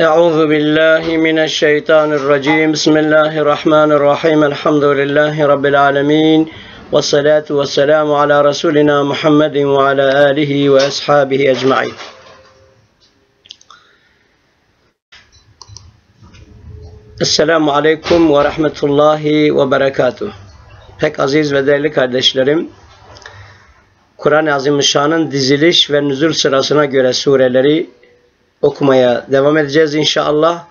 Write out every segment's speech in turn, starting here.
أعوذ بالله من الشيطان الرجيم بسم الله الرحمن الرحيم الحمد لله رب العالمين والصلاة والسلام على رسولنا محمد وعلى آله وأصحابه أجمعين Esselamu Aleyküm ve Rahmetullahi ve Berekatuh. Pek aziz ve değerli kardeşlerim, Kur'an-ı Azimüşşan'ın diziliş ve nüzul sırasına göre sureleri okumaya devam edeceğiz inşallah.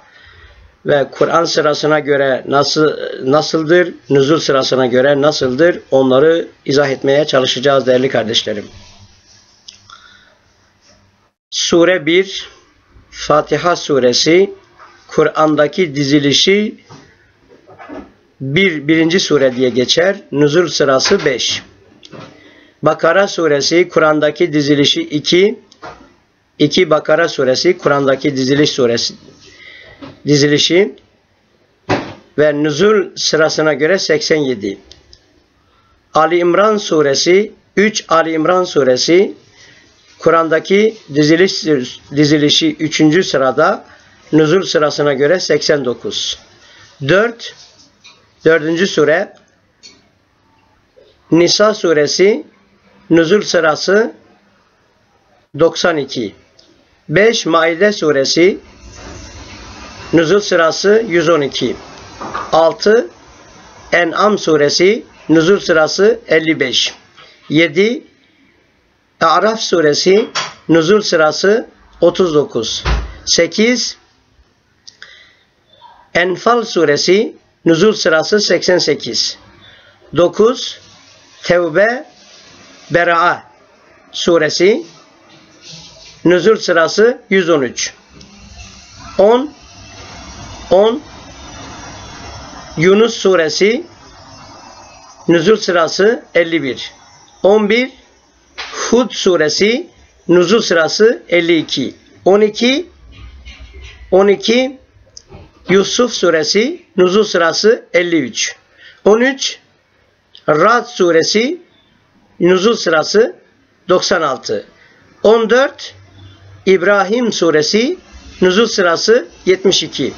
Ve Kur'an sırasına göre nasıl nasıldır, nüzul sırasına göre nasıldır onları izah etmeye çalışacağız değerli kardeşlerim. Sure 1 Fatiha suresi Kur'an'daki dizilişi bir, birinci sure diye geçer. Nüzul sırası 5. Bakara suresi Kur'an'daki dizilişi 2. 2 Bakara suresi Kur'an'daki diziliş suresi dizilişi ve nüzul sırasına göre 87. Ali İmran suresi 3 Ali İmran suresi Kur'an'daki diziliş dizilişi 3. sırada nüzul sırasına göre 89. 4 4. sure Nisa suresi nüzul sırası 92. 5 Maide suresi nüzul sırası 112. 6 En'am suresi nüzul sırası 55. 7 Araf suresi nüzul sırası 39. 8 Enfal suresi nüzul sırası 88. 9 Tevbe Bera'a suresi nüzul sırası 113. 10 10 Yunus suresi nüzul sırası 51. 11 Hud suresi nüzul sırası 52. 12 12 Yusuf suresi nüzul sırası 53. 13 Rad suresi nüzul sırası 96. 14 İbrahim suresi nüzul sırası 72.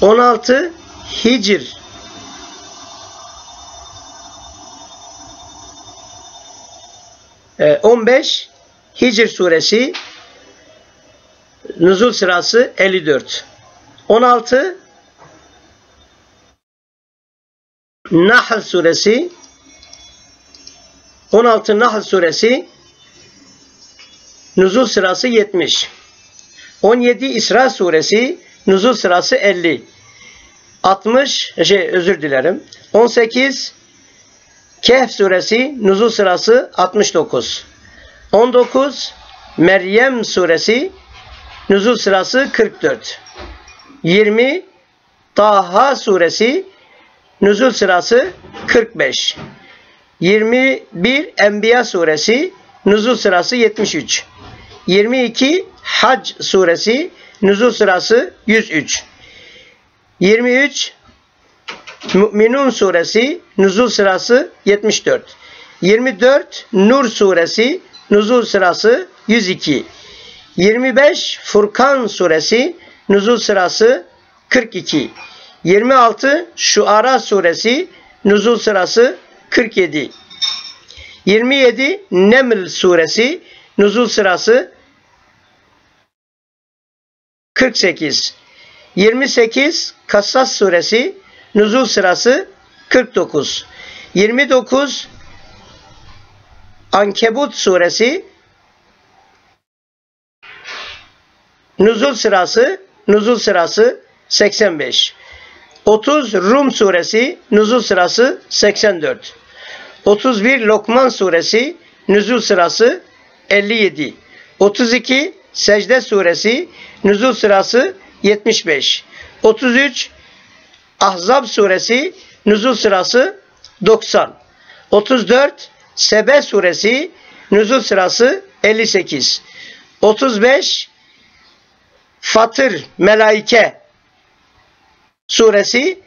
16 Hicr e, 15 Hicr suresi nüzul sırası 54. 16 Nahl suresi 16 Nahl suresi nüzul sırası 70. 17 İsra suresi nüzul sırası 50. 60 şey özür dilerim. 18 Kehf suresi nüzul sırası 69. 19 Meryem suresi nüzul sırası 44. 20 Taha suresi nüzul sırası 45. 21 Enbiya suresi nüzul sırası 73. 22 Hac suresi nüzul sırası 103. 23 Müminun suresi nüzul sırası 74. 24 Nur suresi nüzul sırası 102. 25 Furkan suresi nüzul sırası 42. 26 Şuara suresi nüzul sırası 47. 27 Neml suresi nüzul sırası 48. 28 Kassas suresi nüzul sırası 49. 29 Ankebut suresi nüzul sırası nüzul sırası 85. 30 Rum suresi nüzul sırası 84. 31 Lokman suresi nüzul sırası 57. 32 Secde suresi nüzul sırası 75. 33 Ahzab suresi nüzul sırası 90. 34 Sebe suresi nüzul sırası 58. 35 Fatır Melaike suresi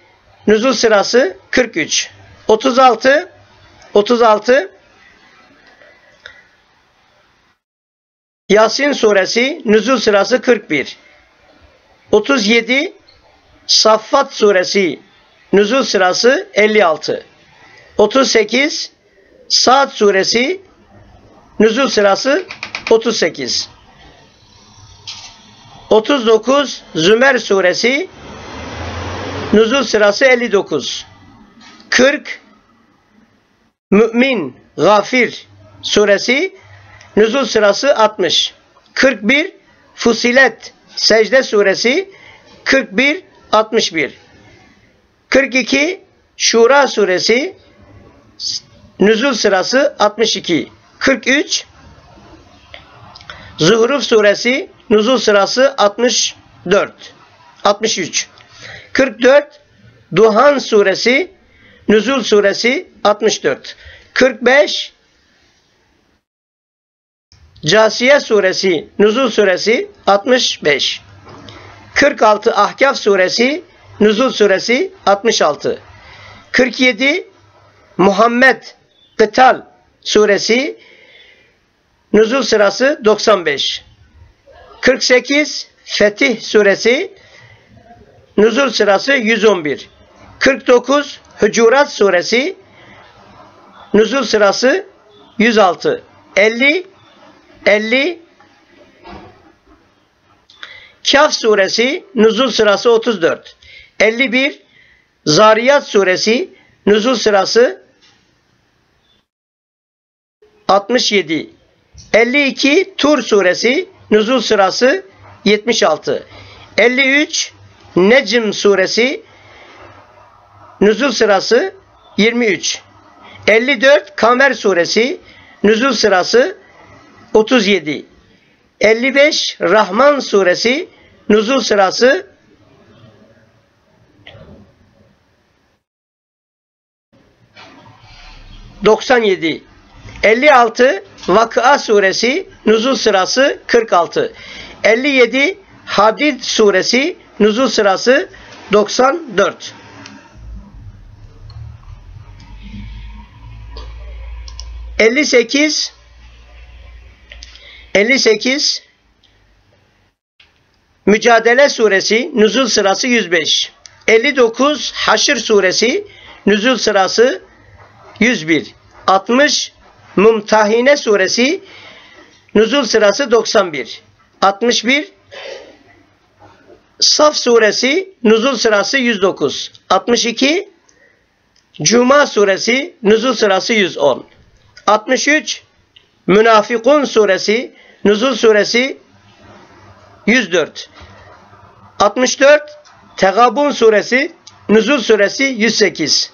nüzul sırası 43. 36 36 Yasin suresi nüzul sırası 41. 37 Saffat suresi nüzul sırası 56. 38 Saat suresi nüzul sırası 38. 39 Zümer suresi nüzul sırası 59. 40 Mümin Gafir suresi nüzul sırası 60. 41 Fusilet Secde suresi 41 61. 42 Şura suresi nüzul sırası 62. 43 Zuhruf suresi nüzul sırası 64. 63. 44 Duhan suresi nüzul suresi 64. 45 Casiye suresi nüzul suresi 65. 46 Ahkaf suresi nüzul suresi 66. 47 Muhammed Kıtal suresi nüzul sırası 95. 48 Fetih suresi nüzul sırası 111. 49 Hucurat suresi nüzul sırası 106. 50 50 Kaf suresi nüzul sırası 34. 51 Zariyat suresi nüzul sırası 67. 52 Tur suresi nüzul sırası 76. 53 Necm suresi nüzul sırası 23. 54 Kamer suresi nüzul sırası 37. 55 Rahman suresi nüzul sırası 97. 56 Vakıa suresi nüzul sırası 46. 57 Hadid suresi nüzul sırası 94. Elli sekiz 58 Mücadele suresi nüzul sırası 105. 59 Haşr suresi nüzul sırası 101. 60 Mumtahine suresi nüzul sırası 91. 61 Saf suresi nüzul sırası 109. 62 Cuma suresi nüzul sırası 110. 63 Münafikun suresi nüzul suresi 104. 64 Tegabun suresi nüzul suresi 108.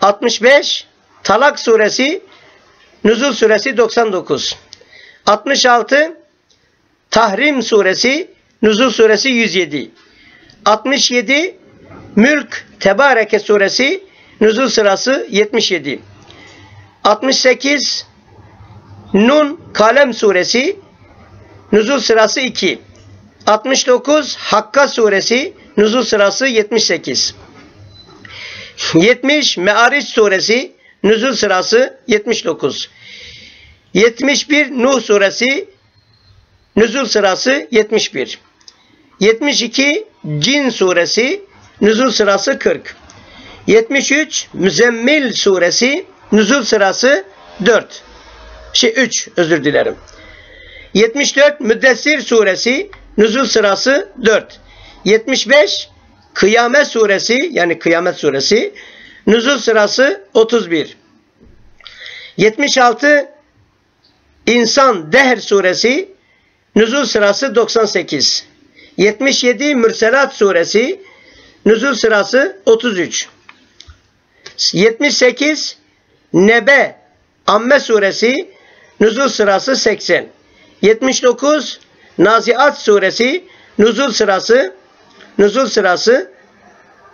65 Talak suresi Nüzul suresi 99. 66 Tahrim suresi Nüzul suresi 107. 67 Mülk Tebareke suresi Nüzul sırası 77. 68 Nun Kalem suresi Nüzul sırası 2. 69 Hakka suresi Nüzul sırası 78. 70 Me'ariç suresi nüzul sırası 79. 71 Nuh suresi nüzul sırası 71. 72 Cin suresi nüzul sırası 40. 73 Müzemmil suresi nüzul sırası 4. Şey 3 özür dilerim. 74 Müddessir suresi nüzul sırası 4. 75 Kıyamet suresi yani Kıyamet suresi nüzul sırası 31. 76 İnsan Dehr suresi nüzul sırası 98. 77 Mürselat suresi nüzul sırası 33. 78 Nebe Amme suresi nüzul sırası 80. 79 Naziat suresi nüzul sırası nüzul sırası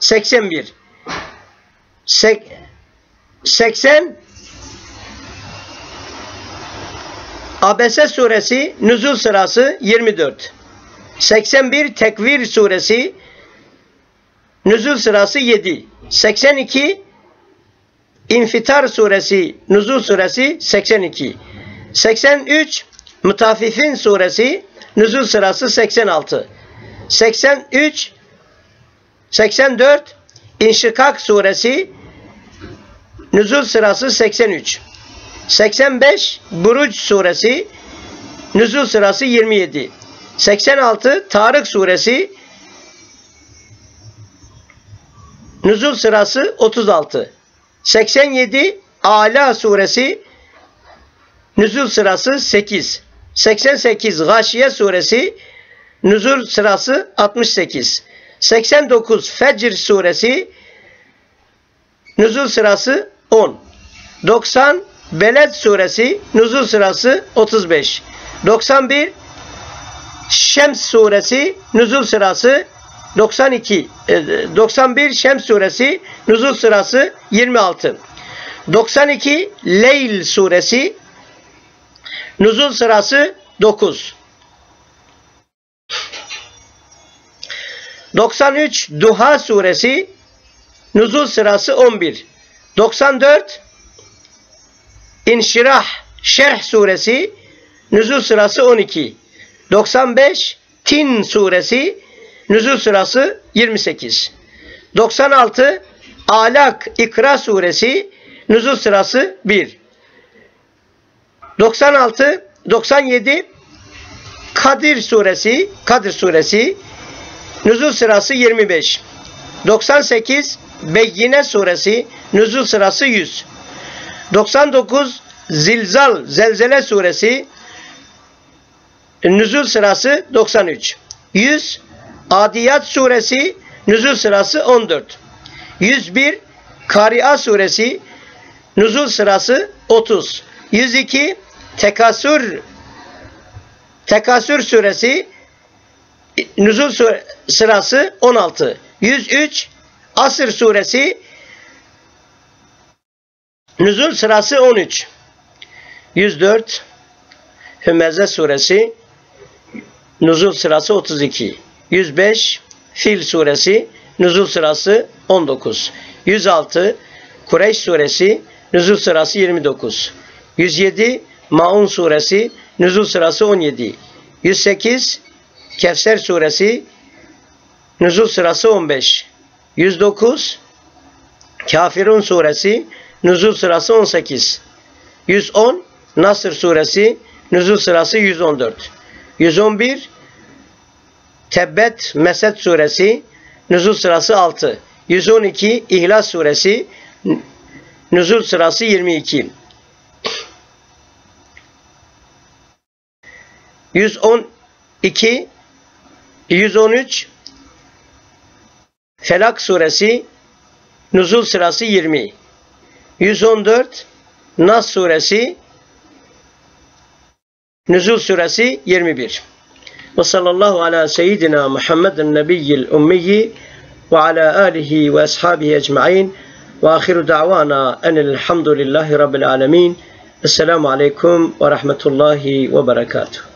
81. Sek, 80 Abese suresi nüzul sırası 24. 81 Tekvir suresi nüzul sırası 7. 82 İnfitar suresi nüzul suresi 82. 83 Mutafifin suresi nüzul sırası 86. 83 84 İnşikak suresi nüzul sırası 83 85 Buruc suresi nüzul sırası 27 86 Tarık suresi nüzul sırası 36 87 Ala suresi nüzul sırası 8 88 Gâşiye suresi nüzul sırası 68 89 Fecr suresi nüzul sırası 10 90 Beled suresi nüzul sırası 35 91 Şems suresi nüzul sırası 92 91 Şems suresi nüzul sırası 26 92 Leyl suresi nüzul sırası 9 93 Duha suresi nüzul sırası 11 94 İnşirah Şerh suresi nüzul sırası 12 95 Tin suresi nüzul sırası 28 96 Alak İkra suresi nüzul sırası 1 96 97 Kadir suresi Kadir suresi nüzul sırası 25 98 Beyyine suresi nüzul sırası 100 99 Zilzal Zelzele suresi nüzul sırası 93 100 Adiyat suresi nüzul sırası 14 101 Kari'a suresi nüzul sırası 30 102 Tekasür Tekasür suresi nüzul sırası 16 103 Asır suresi nüzul sırası 13 104 Hümeze suresi nüzul sırası 32 105 Fil suresi nüzul sırası 19 106 Kureyş suresi nüzul sırası 29 107 Maun suresi nüzul sırası 17 108 Kevser suresi nüzul sırası 15 109 Kafirun suresi nüzul sırası 18 110 Nasr suresi nüzul sırası 114 111 Tebbet Mesed suresi nüzul sırası 6 112 İhlas suresi nüzul sırası 22 112 113 Felak suresi nüzul sırası 20 114 Nas suresi nüzul suresi 21 ve sallallahu ala seyyidina Muhammedin nebiyyil ummiyi ve ala alihi ve ashabihi ecma'in ve ahiru da'vana enelhamdülillahi rabbil alemin. Esselamu aleyküm ve rahmetullahi ve berekatuhu